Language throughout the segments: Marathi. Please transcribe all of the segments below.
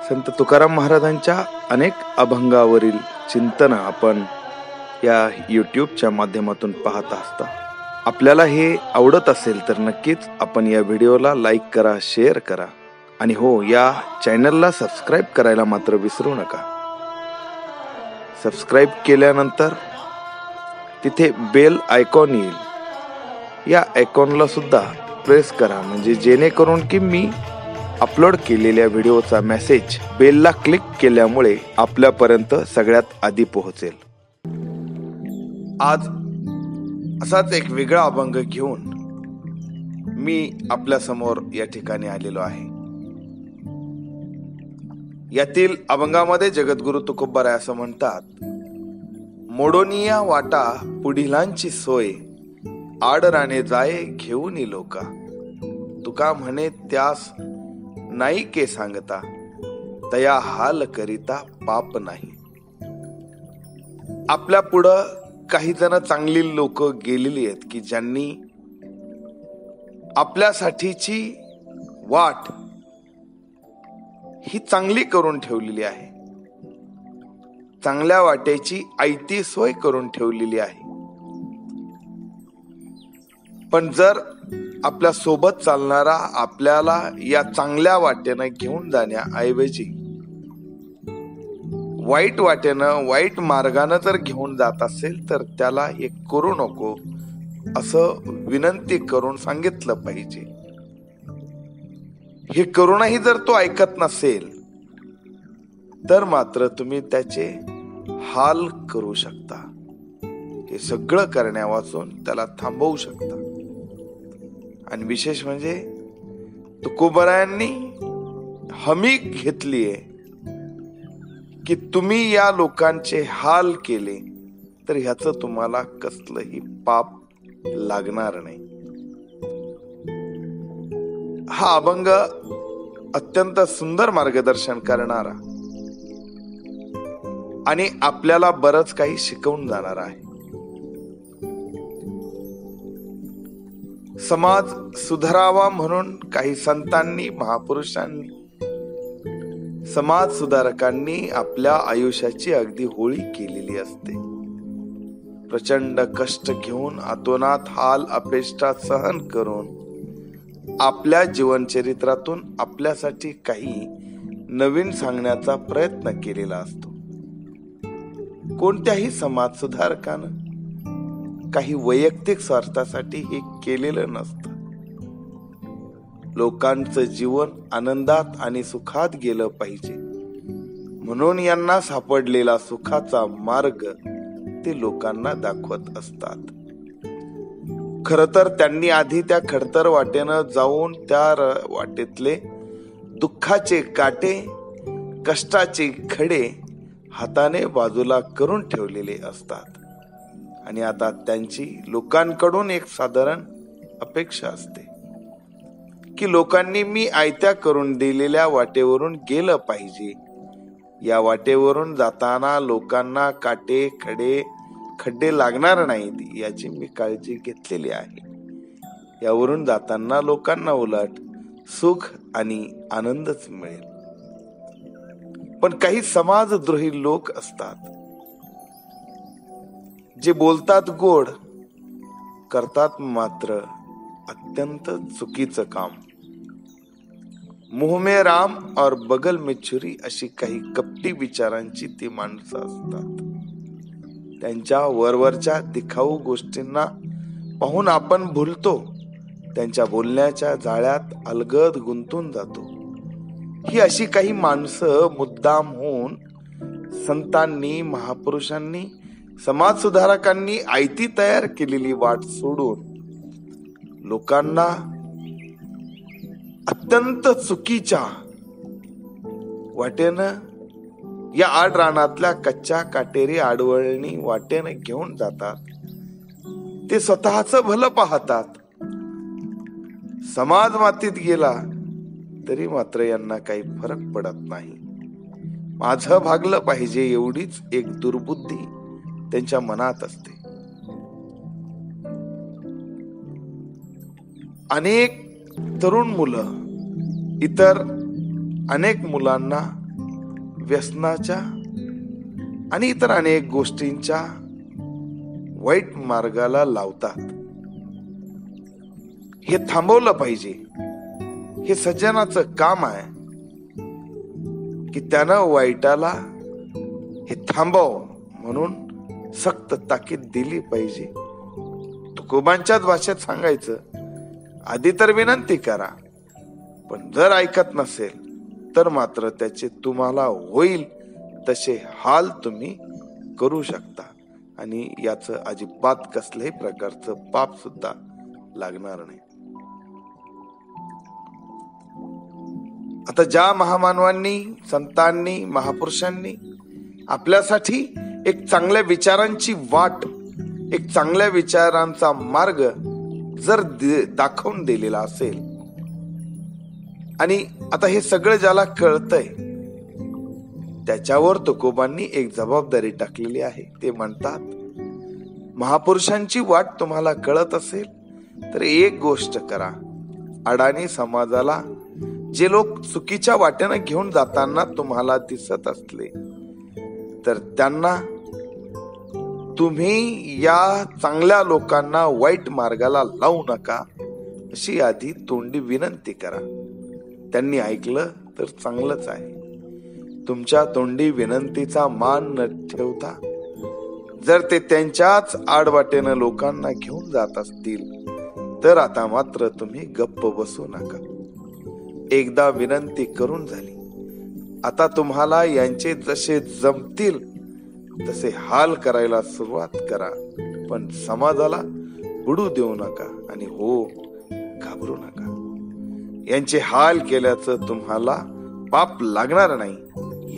संत तुकाराम महाराजांच्या अनेक अभंगावरील चिंतन आपण या यूट्यूबच्या माध्यमातून पाहत असता. आपल्याला हे आवडत असेल तर नक्कीच आपण या व्हिडिओला लाईक करा शेअर करा. आणि हो या चॅनलला सबस्क्राईब करायला मात्र विसरू नका. सबस्क्राईब केल्यानंतर तिथे बेल आयकॉन येईल. या आयकॉनला सुद्धा प्रेस करा. म्हणजे जेणेकरून की मी अपलोड केलेल्या व्हिडिओचा मेसेज बेलला क्लिक केल्यामुळे आपल्यापर्यंत सगळ्यात आधी पोहोचेल. आज असाच एक वेगळा अभंग घेऊन मी आपल्यासमोर या ठिकाणी आलेलो आहे. यातील अभंगामध्ये जगद्गुरु आहे असं म्हणतात मोडोनिया वाटा पुढिलांची सोय आडराने जाय घेऊन लोका. तुका म्हणे त्यास नाही के सांगता तया हाल करिता पाप नाही. आपल्या पुढं काही जण चांगली लोक गेलेली आहेत की ज्यांनी आपल्यासाठीची वाट ही चांगली करून ठेवलेली आहे. चांगल्या वाटेची आयती सोय करून ठेवलेली आहे. पण जर आपल्यासोबत चालणारा आपल्याला या चांगल्या वाटेनं घेऊन जाण्याऐवजी वाईट वाटेनं वाईट मार्गानं जर घेऊन जात असेल तर त्याला हे करू नको असं विनंती करून सांगितलं पाहिजे. हे करूनही जर तो ऐकत नसेल तर मात्र तुम्ही त्याचे हाल करू शकता. हे सगळं करण्या वाचून त्याला थांबवू शकता. आणि विशेष म्हणजे तुकोबरायांनी हमी घेतली आहे की तुम्ही या लोकांचे हाल केले तर ह्याच तुम्हाला कसलंही पाप लागणार नाही. हा अभंग अत्यंत सुंदर मार्गदर्शन करणारा आणि आपल्याला बरंच काही शिकवून जाणार आहे. समाज सुधारावा म्हणून काही संतांनी महापुरुषांनी समाज सुधारकांनी आपल्या आयुष्याची अगदी होळी केलेली असते. प्रचंड कष्ट घेऊन अतोनात हाल अपेष्टा सहन करून आपल्या जीवनचरित्रातून आपल्यासाठी काही नवीन सांगण्याचा प्रयत्न केलेला असतो. कोणत्याही समाज सुधारकानं काही वैयक्तिक स्वार्थासाठी हे केलेलं नसतं. लोकांचं जीवन आनंदात आणि सुखात गेलं पाहिजे. म्हणून यांना सापडलेला सुखाचा मार्ग ते लोकांना दाखवत असतात. खर तर त्यांनी आधी त्या खडतर वाटेनं जाऊन त्या वाटेतले दुःखाचे काटे कष्टाचे खडे हाताने बाजूला करून ठेवलेले असतात. आणि आता त्यांची लोकांकडून एक साधारण अपेक्षा असते की लोकांनी मी आयत्या करून दिलेल्या वाटेवरून गेलं पाहिजे. या वाटेवरून जाताना लोकांना काटे खडे खड्डे लागणार नाहीत याची मी काळजी घेतलेली आहे. यावरून जाताना लोकांना उलट सुख आणि आनंदच मिळेल. पण काही समाजद्रोही लोक असतात. जे बोलतात गोड करतात मात्र अत्यंत चुकीचं काम. मुह में राम और बगल में छुरी अशी काही कपटी विचारांची ती माणसं असतात. त्यांच्या वरवरच्या दिखाऊ गोष्टींना पाहून आपण भुलतो. त्यांच्या बोलण्याच्या जाळ्यात अलगद गुंतून जातो. ही अशी काही माणसं मुद्दाम होऊन संतांनी महापुरुषांनी समाज सुधारकांनी आयती तयार केलेली वाट सोडून लोकांना अत्यंत चुकीच्या वाटेनं या आड रानातल्या कच्च्या काटेरी आडवळणी वाटेनं घेऊन जातात. ते स्वतःच भलं पाहतात. समाज मातीत गेला तरी मात्र यांना काही फरक पडत नाही. माझं भागलं पाहिजे एवढीच एक दुर्बुद्धी. त्यांच्या मनात असते. अनेक तरुण मुलं इतर अनेक मुलांना व्यसनाच्या आणि इतर अनेक गोष्टींच्या वाईट मार्गाला लावतात. हे थांबवलं पाहिजे. हे सज्जनाचं काम आहे की त्यानं वाईटाला हे थांबव म्हणून सक्त ताकीद दिली पाहिजे. तुकोबांच्याच भाषेत सांगायचं आधी तर विनंती करा पण जर ऐकत नसेल तर मात्र त्याचे तुम्हाला होईल तसे हाल तुम्ही करू शकता. आणि याचं अजिबात कसल्याही प्रकारचं पाप सुद्धा लागणार नाही. आता ज्या महामानवांनी संतांनी महापुरुषांनी आपल्यासाठी एक चांगल्या विचारांची वाट एक चांगल्या विचारांचा मार्ग जर दाखवून दिलेला असेल. आणि आता हे सगळं ज्याला कळतंय त्याच्यावर तुकोबांनी एक जबाबदारी टाकलेली आहे. ते म्हणतात महापुरुषांची वाट तुम्हाला कळत असेल तर एक गोष्ट करा. अडाणी समाजाला जे लोक चुकीच्या वाटेनं घेऊन जाताना तुम्हाला दिसत असले तर त्यांना तुम्ही या चांगल्या लोकांना वाईट मार्गाला लावू नका. अशी आधी तोंडी विनंती करा. त्यांनी ऐकलं तर चांगलंच आहे. तुमच्या तोंडी विनंतीचा मान न ठेवता जर ते त्यांच्याच आडवाटेनं लोकांना घेऊन जात असतील तर आता मात्र तुम्ही गप्प बसू नका. एकदा विनंती करून झाली. आता तुम्हाला यांचे जसे जमतील तसे हाल करायला सुरुवात करा पण समाजाला बुडू देऊ नका आणि हो घाबरू नका. यांचे हाल केल्याचं तुम्हाला पाप लागणार नाही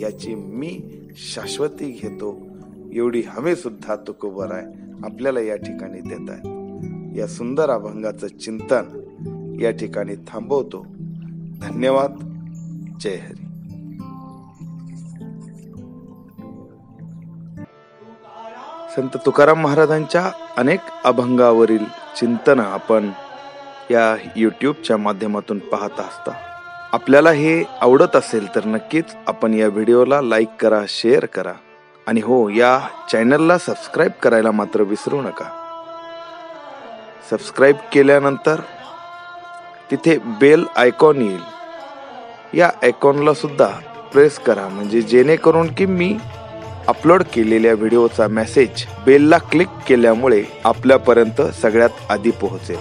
याची मी शाश्वती घेतो. एवढी हमी सुद्धा तुकोबर आहे आपल्याला या ठिकाणी देत आहे या सुंदर अभंगाचं चिंतन या ठिकाणी थांबवतो. धन्यवाद. जय हरी. संत तुकाराम महाराजांच्या अनेक अभंगावरील चिंतन आपण या यूट्यूबच्या माध्यमातून पाहत असता. आपल्याला हे आवडत असेल तर नक्कीच आपण या व्हिडिओला लाईक करा शेअर करा. आणि हो या चॅनलला सबस्क्राईब करायला मात्र विसरू नका. सबस्क्राईब केल्यानंतर तिथे बेल आयकॉन येईल. या आयकॉनला सुद्धा प्रेस करा. म्हणजे जेणेकरून की मी अपलोड केलेल्या व्हिडिओचा मेसेज बेलला क्लिक केल्यामुळे आपल्यापर्यंत सगळ्यात आधी पोहोचेल.